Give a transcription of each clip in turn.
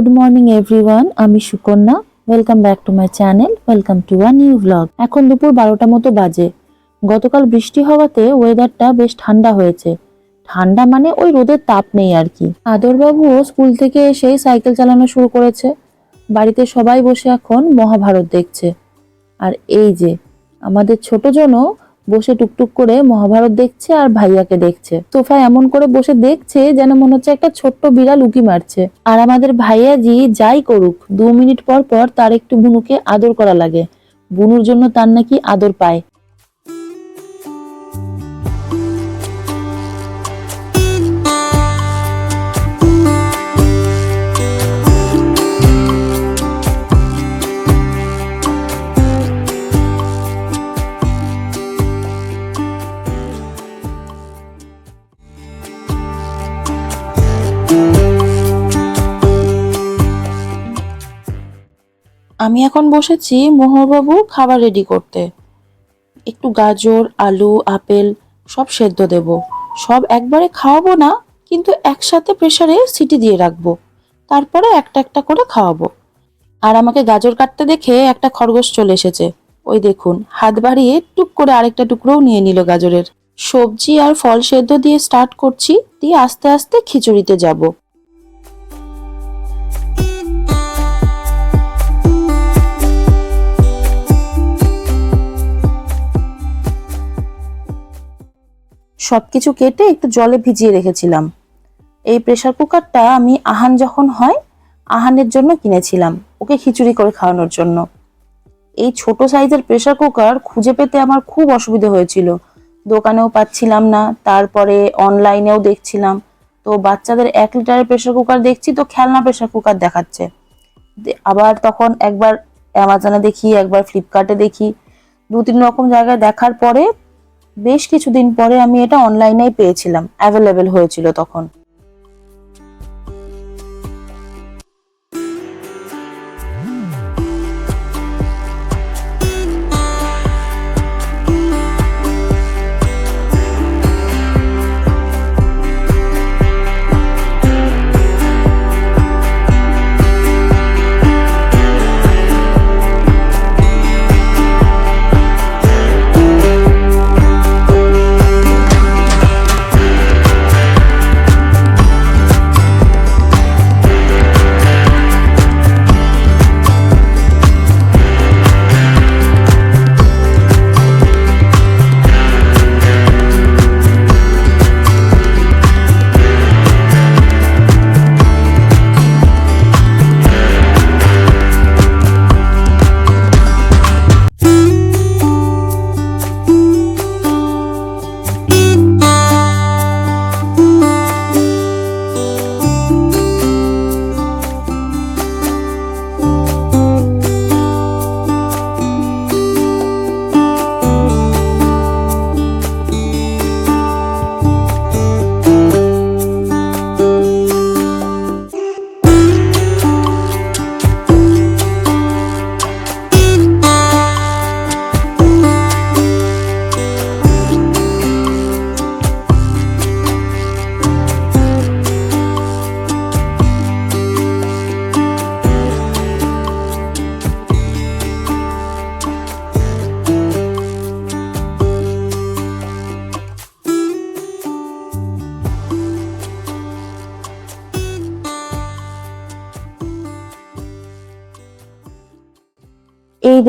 Good morning everyone আমি Sukanya. Welcome back to my channel welcome to a new blog এখন দুপুর বারোটা মতো বাজে। গতকাল বৃষ্টি হওয়াতে ওয়েদারটা বেশ ঠান্ডা হয়েছে। ঠান্ডা মানে ওই রোদের তাপ নেই আর কি। আদরবাবুও স্কুল থেকে এসেই সাইকেল চালানো শুরু করেছে। বাড়িতে সবাই বসে এখন মহাভারত দেখছে। আর এই যে, আমাদের ছোট জনও বসে টুকটুক করে মহাভারত দেখছে আর ভাইয়াকে দেখছে। সোফায় এমন করে বসে দেখছে যেন মনে হচ্ছে একটা ছোট্ট বিড়াল উকি মারছে। আর আমাদের ভাইয়াজি যাই করুক, দু মিনিট পর পর তার একটু বুনুকে আদর করা লাগে। বুনুর জন্য তার নাকি আদর পায়। আমি এখন বসেছি মোহরবাবু খাবার রেডি করতে। একটু গাজর, আলু, আপেল সব সেদ্ধ দেব। সব একবারে খাওয়াবো না, কিন্তু একসাথে প্রেশারে সিটি দিয়ে রাখব। তারপরে একটা একটা করে খাওয়াবো। আর আমাকে গাজর কাটতে দেখে একটা খরগোশ চলে এসেছে। ওই দেখুন, হাত বাড়িয়ে টুক করে আরেকটা টুকরোও নিয়ে নিল গাজরের। সবজি আর ফল সেদ্ধ দিয়ে স্টার্ট করছি, দিয়ে আস্তে আস্তে খিচুড়িতে যাব। সবকিছু কেটে একটু জলে ভিজিয়ে রেখেছিলাম। এই প্রেসার কুকারটা আমি আহান যখন হয়, আহানের জন্য কিনেছিলাম, ওকে খিচুড়ি করে খাওয়ানোর জন্য। এই ছোট সাইজের প্রেসার কুকার খুঁজে পেতে আমার খুব অসুবিধা হয়েছিল। দোকানেও পাচ্ছিলাম না, তারপরে অনলাইনেও দেখছিলাম। তো বাচ্চাদের এক লিটারের প্রেসার কুকার দেখছি, তো খেলনা প্রেসার কুকার দেখাচ্ছে। আবার তখন একবার অ্যামাজনে দেখি, একবার ফ্লিপকার্টে দেখি। দু তিন রকম জায়গায় দেখার পরে বেশ কিছুদিন পরে আমি এটা অনলাইনেই পেয়েছিলাম অ্যাভেলেবেল হয়েছিল তখন।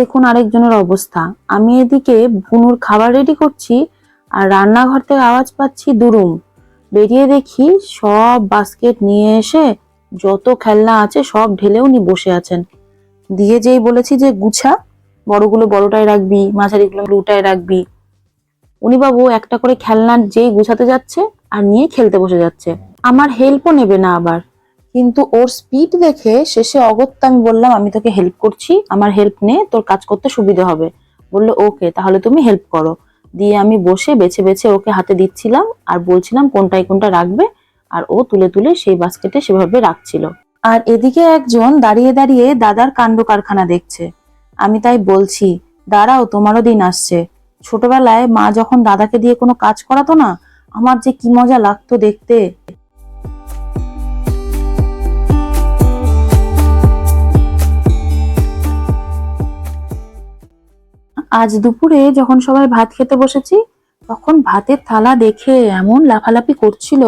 দেখুন আরেকজনের অবস্থা। আমি এদিকে বুনুর খাবার রেডি করছি আর রান্নাঘর থেকে আওয়াজ পাচ্ছি দুরুম। বেরিয়ে দেখি সব বাস্কেট নিয়ে এসে যত খেলনা আছে সব ঢেলে উনি বসে আছেন। দিয়ে যেই বলেছি যে গুছা, বড়গুলো বড়টায় রাখবি, মাঝারিগুলো লুটায় রাখবি। উনি বাবু একটা করে খেলনা যেই গুছাতে যাচ্ছে আর নিয়ে খেলতে বসে যাচ্ছে। আমার হেল্পও নেবে না আবার। কিন্তু ওর স্পিড দেখে শেষে অগত্যা আমি বললাম, আমি তোকে হেল্প করছি, আমার হেল্প নে, তোর কাজ করতে সুবিধা হবে। বলল, ওকে, তাহলে তুমি হেল্প করো। দিয়ে আমি বসে বেছে বেছে ওকে হাতে দিচ্ছিলাম আর বলছিলাম, কোনটায় কোনটা রাখবে? আর ও তুলে তুলে সেই বাস্কেটে সেভাবে রাখছিল। আর এদিকে একজন দাঁড়িয়ে দাঁড়িয়ে দাদার কাণ্ড কারখানা দেখছে। আমি তাই বলছি, দাঁড়াও, তোমারও দিন আসছে। ছোটবেলায় মা যখন দাদাকে দিয়ে কোনো কাজ করাতো না, আমার যে কি মজা লাগতো দেখতে। আজ দুপুরে যখন সবাই ভাত খেতে বসেছি, তখন ভাতের থালা দেখে এমন লাফালাফি করছিল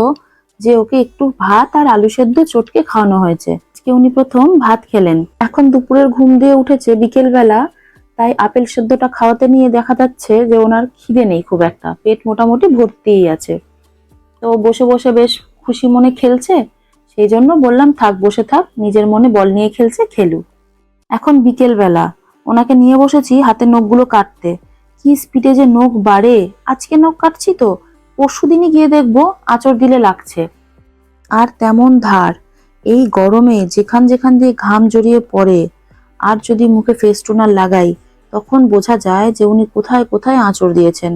যে ওকে একটু ভাত আর আলু সেদ্ধ চটকে খাওয়ানো হয়েছে। আজকে উনি প্রথম ভাত খেলেন। এখন দুপুরের ঘুম দিয়ে উঠেছে বিকেল বেলা তাই আপেল সেদ্ধটা খাওয়াতে নিয়ে দেখা যাচ্ছে যে ওনার খিদে নেই খুব একটা। পেট মোটামুটি ভর্তিই আছে। তো বসে বসে বেশ খুশি মনে খেলছে, সেই জন্য বললাম, থাক, বসে থাক, নিজের মনে বল নিয়ে খেলছে, খেলুক। এখন বিকেল বেলা ওনাকে নিয়ে বসেছি হাতের নখগুলো কাটতে। কি স্পিডে যে নখ বাড়ে? আজকে নখ কাটছি তো। পরশু দিনই গিয়ে দেখব আচর দিলে লাগছে। আর তেমন ধার। এই গরমে যেখান যেখান দিয়ে ঘাম জড়িয়ে পড়ে, আর যদি মুখে ফেস টোনার লাগাই, তখন বোঝা যায় যে উনি কোথায় কোথায় আঁচড় দিয়েছেন।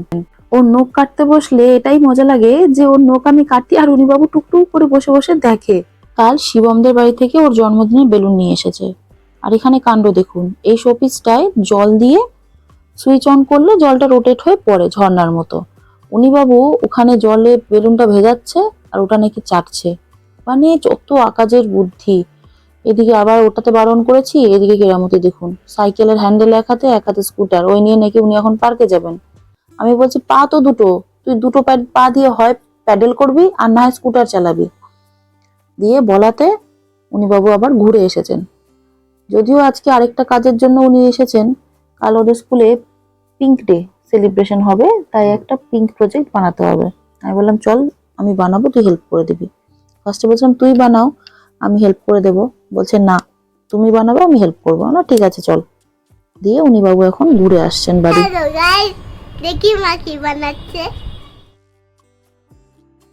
ওর নখ কাটতে বসলে এটাই মজা লাগে যে ওর নখ আমি কাটি আর উনি বাবু টুকটুক করে বসে বসে দেখে। কাল শিবমদের বাড়ি থেকে ওর জন্মদিনে বেলুন নিয়ে এসেছে। আর এখানে কাণ্ড দেখুন। এই শোপিসটায় জল দিয়ে সুইচ অন করলে জলটা রোটেট হয়ে পড়ে ঝর্ণার মতো। উনি বাবু ওখানে জলে বেলুনটা ভেজাচ্ছে আর ওটা নাকি চাটছে। মানে যত আকাজের বুদ্ধি। এদিকে আবার ওটাতে বারণ করেছি, এদিকে কেরামতি দেখুন। সাইকেলের হ্যান্ডেল এক হাতে এক হাতে স্কুটার ওই নিয়ে নাকি উনি এখন পার্কে যাবেন। আমি বলছি, পা তো দুটো। তুই দুটো পা- দিয়ে হয় প্যাডেল করবি আর না স্কুটার চালাবি। দিয়ে বলাতে উনি বাবু আবার ঘুরে এসেছেন। যদিও আজকে আরেকটা কাজের জন্য উনি এসেছেন কাল ওদের স্কুলে পিঙ্ক ডে সেলিব্রেশন হবে তাই একটা পিঙ্ক প্রজেক্ট বানাতে হবে। আমি বললাম চল আমি বানাবো তুই হেল্প করে দিবি। ফার্স্টে বলছিলাম তুই বানাও আমি হেল্প করে দেব। বলছে না তুমি বানাবে আমি হেল্প করব। না ঠিক আছে চল। দিয়ে উনি বাবু এখন ঘুরে আসছেন বাড়ি। দেখি মা কি বানাচ্ছে।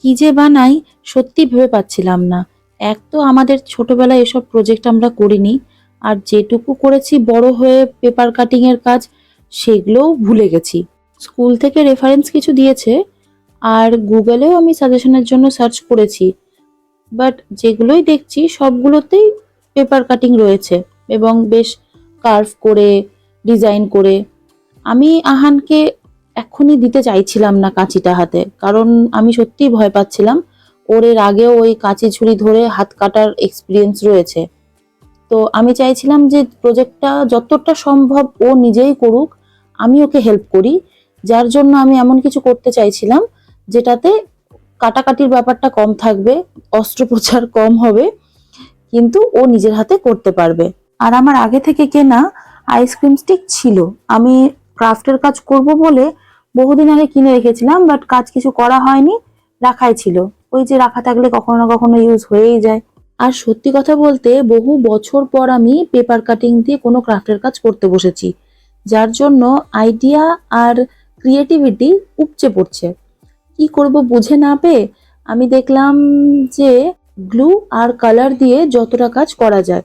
কি যে বানাই সত্যি ভেবে পাচ্ছিলাম না। এক তো আমাদের ছোটবেলায় এসব প্রজেক্ট আমরা করিনি আর যেটুকু করেছি বড় হয়ে পেপার কাটিং এর কাজ, সেগুলোও ভুলে গেছি। স্কুল থেকে রেফারেন্স কিছু দিয়েছে, আর গুগলেও আমি সাজেশনের জন্য সার্চ করেছি। বাট যেগুলোই দেখছি, সবগুলোতেই পেপার কাটিং রয়েছে এবং বেশ কার্ভ করে ডিজাইন করে। আমি আহানকে এক্ষুনি দিতে চাইছিলাম না কাঁচিটা হাতে, কারণ আমি সত্যিই ভয় পাচ্ছিলাম। ওর এর আগেও ওই কাঁচি ছুরি ধরে হাত কাটার এক্সপিরিয়েন্স রয়েছে। তো আমি চাইছিলাম যে প্রজেক্টটা যতটা সম্ভব ও নিজেই করুক, আমি ওকে হেল্প করি। যার জন্য আমি এমন কিছু করতে চাইছিলাম যেটাতে কাটাকাটির ব্যাপারটা কম থাকবে অস্ত্রোপচার কম হবে, কিন্তু ও নিজের হাতে করতে পারবে। আর আমার আগে থেকে কেনা আইসক্রিম স্টিক ছিল। আমি ক্রাফটের কাজ করব বলে বহুদিন আগে কিনে রেখেছিলাম বাট কাজ কিছু করা হয়নি, রাখাই ছিল। ওই যে রাখা থাকলে কখনো না কখনো ইউজ হয়েই যায়। আর সত্যি কথা বলতে বহু বছর পর আমি পেপার কাটিং দিয়ে কোনো ক্রাফটের কাজ করতে বসেছি, যার জন্য আইডিয়া আর ক্রিয়েটিভিটি উপচে পড়ছে। কি করব বুঝে না পেয়ে আমি দেখলাম যে গ্লু আর কালার দিয়ে যতটা কাজ করা যায়।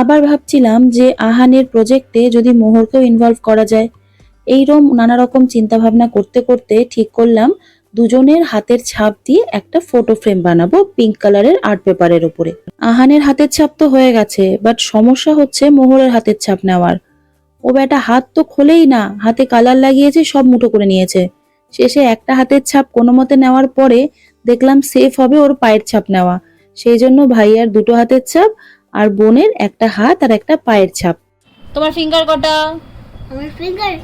আবার ভাবছিলাম যে আহানের প্রজেক্টে যদি মোহরকেও ইনভলভ করা যায়। এইরকম নানা রকম চিন্তা ভাবনা করতে করতে ঠিক করলাম, দুজনের হাতের ছাপ দিয়ে একটা ফটো ফ্রেম বানাবো পিঙ্ক কালারের আর্ট পেপারের উপরে। আহানের হাতের ছাপ তো হয়ে গেছে বাট সমস্যা হচ্ছে মোহরের হাতের ছাপ নেওয়ার। ও বেটা হাত তো খোলেই না, হাতে কালার লাগিয়েছে, সব মুঠো করে নিয়েছে। শেষে একটা হাতের ছাপ কোনো মতে নেওয়ার পরে দেখলাম সেফ হবে ওর পায়ের ছাপ নেওয়া। সেই জন্য ভাইয়ার দুটো হাতের ছাপ আর বোনের একটা হাত আর একটা পায়ের ছাপ। তোমার ফিঙ্গার কটা? আমার ফিঙ্গার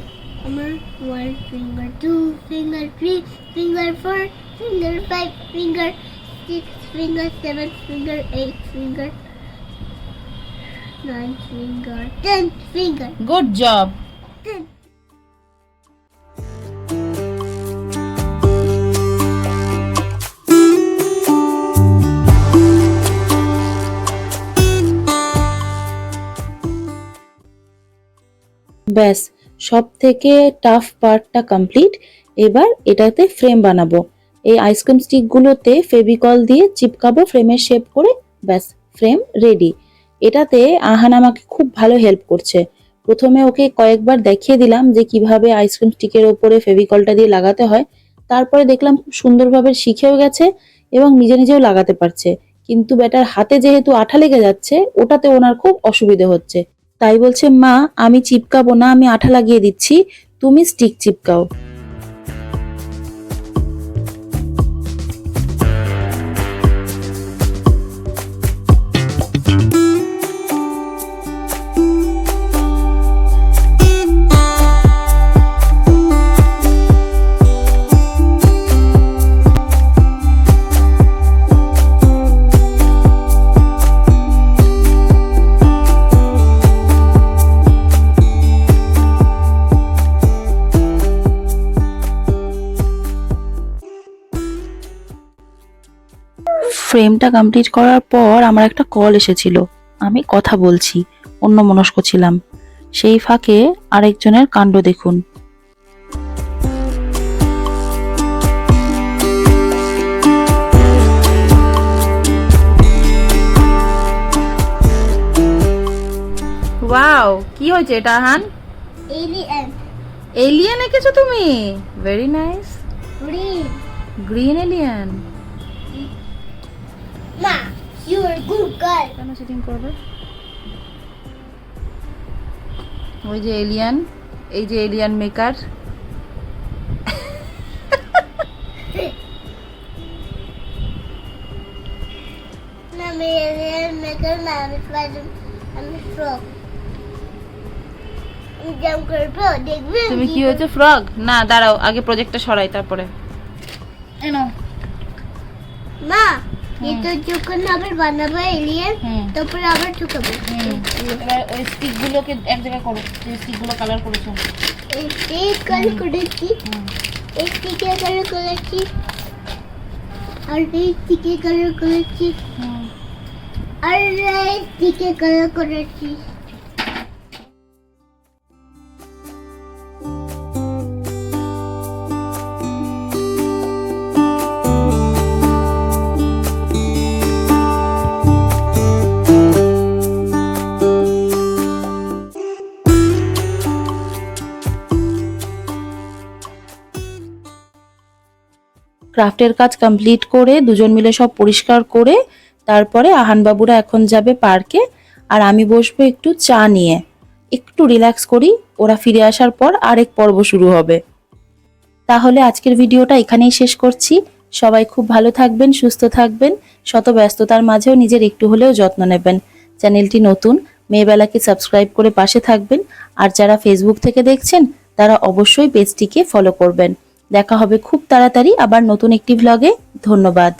আমার one finger two finger three finger four finger five finger six finger seven finger eight finger nine finger ten finger good job ব্যাস সব থেকে টাফ পার্টটা কমপ্লিট এবার এটাতে ফ্রেম বানাবো। এই আইসক্রিম স্টিকগুলোতে ফেভিকল দিয়ে চিপকাবো ফ্রেমের শেপ করে, ব্যাস ফ্রেম রেডি এটাতে আহান আমাকে খুব ভালো হেল্প করছে। প্রথমে ওকে কয়েকবার দেখিয়ে দিলাম যে কীভাবে আইসক্রিম স্টিকের ওপরে ফেভিকলটা দিয়ে লাগাতে হয়। তারপরে দেখলাম খুব সুন্দরভাবে শিখেও গেছে এবং নিজে নিজেও লাগাতে পারছে। কিন্তু বেটার হাতে যেহেতু আঠা লেগে যাচ্ছে, ওটাতে ওনার খুব অসুবিধে হচ্ছে। তাই বলছে মা আমি চিপকাবো না আমি আঠা লাগিয়ে দিচ্ছি। তুমি স্টিক চিপকাও। ফ্রেমটা কমপ্লিট করার পর আমার একটা কল এসেছিল। আমি কথা বলছি অন্য মনস্ক ছিলাম। সেই ফাঁকে আরেকজনের কাণ্ড দেখুন। ওয়াও কি হয়েছে এটা আহান এলিয়েন এলিয়েন এঁকেছো তুমি? Very nice green green alien you are good girl কেন সেটিং করবে? ওই যে এলিয়ান এই যে এলিয়ান মেকার আমি এলিয়েন মেকার না আমি ফ্রগ তুমি কি হয়েছে ফ্রগ না দাঁড়াও আগে প্রজেক্টটা সরাই তারপরে। এনো মা! এটা যখন আবার বানাবো এলিয়েন তারপরে আবার ঢুকাবো। এবার ওই স্টিকগুলোকে এক জায়গায় করো যে স্টিকগুলো কালার করেছ। এই কালার করেছি। এই টিকে কালার করেছি। আর এই টিকে কালার করেছি। আর এই টিকে কালার করেছি। ক্রাফটের কাজ কমপ্লিট করে দুজন মিলে সব পরিষ্কার করে তারপরে আহান বাবুরা এখন যাবে পার্কে আর আমি বসবো একটু চা নিয়ে। একটু রিল্যাক্স করি, ওরা ফিরে আসার পর আরেক পর্ব শুরু হবে। তাহলে আজকের ভিডিওটা এখানেই শেষ করছি। সবাই খুব ভালো থাকবেন, সুস্থ থাকবেন শত ব্যস্ততার মাঝেও নিজের একটু হলেও যত্ন নেবেন। চ্যানেলটি নতুন, মেয়েবেলাকে সাবস্ক্রাইব করে পাশে থাকবেন। আর যারা ফেসবুক থেকে দেখছেন, তারা অবশ্যই পেজটিকে ফলো করবেন। দেখা হবে খুব তাড়াতাড়ি আবার নতুন একটি ভ্লগে ধন্যবাদ।